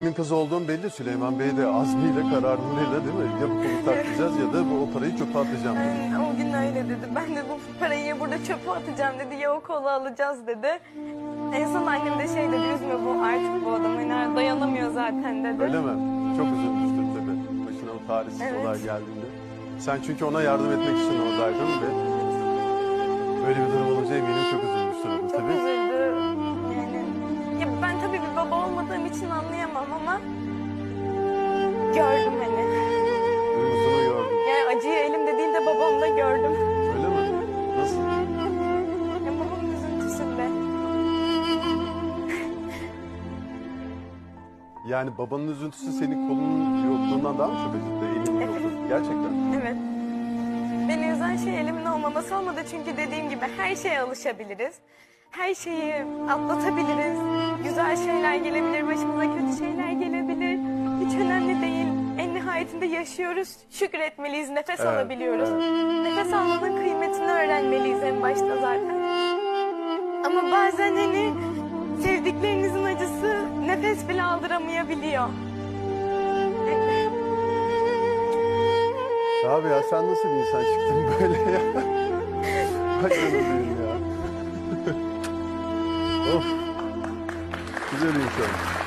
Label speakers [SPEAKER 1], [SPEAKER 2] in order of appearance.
[SPEAKER 1] Kimin kızı olduğum belli. Süleyman Bey de azmiyle kararlılığıyla değil mi? Ya bu kolu taklayacağız ya da bu o parayı çöpe atacağım dedi.
[SPEAKER 2] Aynen, o gün öyle dedi. Ben de bu parayı ya burada çöpe atacağım dedi ya o kolu alacağız dedi. En son annem de şey dedi üzme bu artık bu adam hani dayanamıyor zaten dedi.
[SPEAKER 1] Öyle mi? Çok üzülmüştür tabii. Başına o talihsiz
[SPEAKER 2] Evet.
[SPEAKER 1] olay geldiğinde. Sen çünkü ona yardım etmek için oradaydın ve böyle bir durum
[SPEAKER 2] olmadığım için anlayamam ama gördüm hani.
[SPEAKER 1] Duygusunu gördüm.
[SPEAKER 2] Yani acıyı elimde değil de babamda gördüm.
[SPEAKER 1] Öyle mi? Nasıl?
[SPEAKER 2] Ya babamın üzüntüsünde.
[SPEAKER 1] Yani babanın üzüntüsü senin kolunun yokluğundan daha mı çok acıttı? Elinin yokluğu. Gerçekten.
[SPEAKER 2] Evet. Beni üzen şey elimin olmaması olmadı çünkü dediğim gibi her şeye alışabiliriz. Her şeyi atlatabiliriz. Güzel şeyler gelebilir, başımıza kötü şeyler gelebilir. Hiç önemli değil. En nihayetinde yaşıyoruz, şükretmeliyiz, nefes
[SPEAKER 1] Evet,
[SPEAKER 2] alabiliyoruz.
[SPEAKER 1] evet.
[SPEAKER 2] Nefes almanın kıymetini öğrenmeliyiz en başta zaten. Ama bazen hani sevdiklerinizin acısı nefes bile aldıramayabiliyor.
[SPEAKER 1] Abi ya sen nasıl bir insan çıktın böyle ya? Benim ya. Of. Güzel insan.